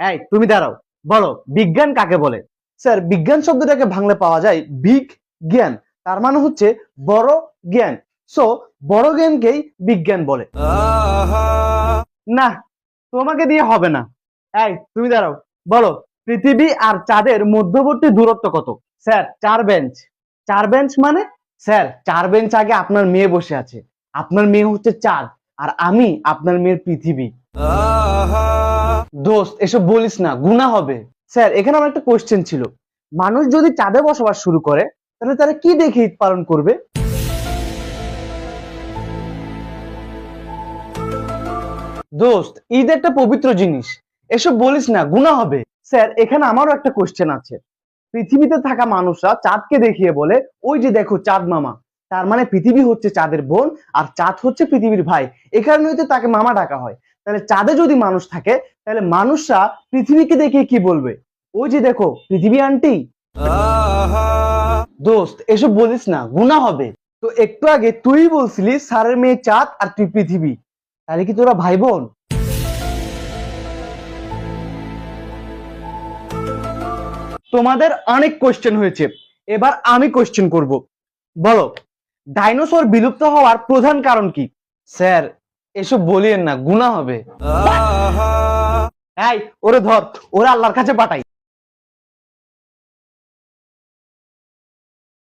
এই তুমি দাঁড়াও। বলো বিজ্ঞান কাকে বলে? স্যার বিজ্ঞান শব্দটাকে ভাঙলে পাওয়া যায় বিগ জ্ঞান। তার মানে হচ্ছে বড় জ্ঞান। সো বড় জ্ঞানকেই বিজ্ঞান বলে। না তোমাকে দিয়ে হবে না। এই তুমি দাঁড়াও। বলো পৃথিবী আর চাঁদের মধ্যবর্তী দূরত্ব কত? স্যার চার বেঞ্চ চার বেঞ্চ মানে? স্যার চার বেঞ্চ আগে আপনার মেয়ে বসে আছে। আপনার মেয়ে হচ্ছে চাঁদ। আর আমি আপনার মেয়ের পৃথিবী। দোস্ত, এসব বলিস না গুণা হবে। স্যার, এখানে আমার একটা কোশ্চেন ছিল। মানুষ যদি চাঁদে বসবাস শুরু করে, তাহলে তারা কি দেখে ঈদ পালন করবে? দোস্ত, ঈদ একটা পবিত্র জিনিস। এসব বলিস না গুণা হবে। স্যার, এখানে আমারও একটা কোশ্চেন আছে। পৃথিবীতে থাকা মানুষরা চাঁদকে দেখিয়ে বলে, ওই যে দেখো চাঁদ মামা। তার মানে পৃথিবী হচ্ছে চাঁদের বোন, আর চাঁদ হচ্ছে পৃথিবীর ভাই। এ কারণেই তো তাকে মামা ডাকা হয়। তাহলে চাঁদে যদি মানুষ থাকে তাহলে মানুষরা পৃথিবীকে দেখে কি বলবে? ওই যে দেখো পৃথিবী আন্টি। দোস্ত এসব বলিস না গুণা হবে। তো একটু আগে তুই বলছিলি স্যারের মেয়ে চাঁদ আর তুই পৃথিবী। তাহলে কি তোরা ভাই বোন তোমাদের অনেক কোশ্চেন হয়েছে। এবার আমি কোশ্চেন করব। বলো ডাইনোসর বিলুপ্ত হওয়ার প্রধান কারণ কি? স্যার এসব বলিয়েন না গুণা হবে। এই ওরে ধর ওরা আল্লাহর কাছে পাঠাই।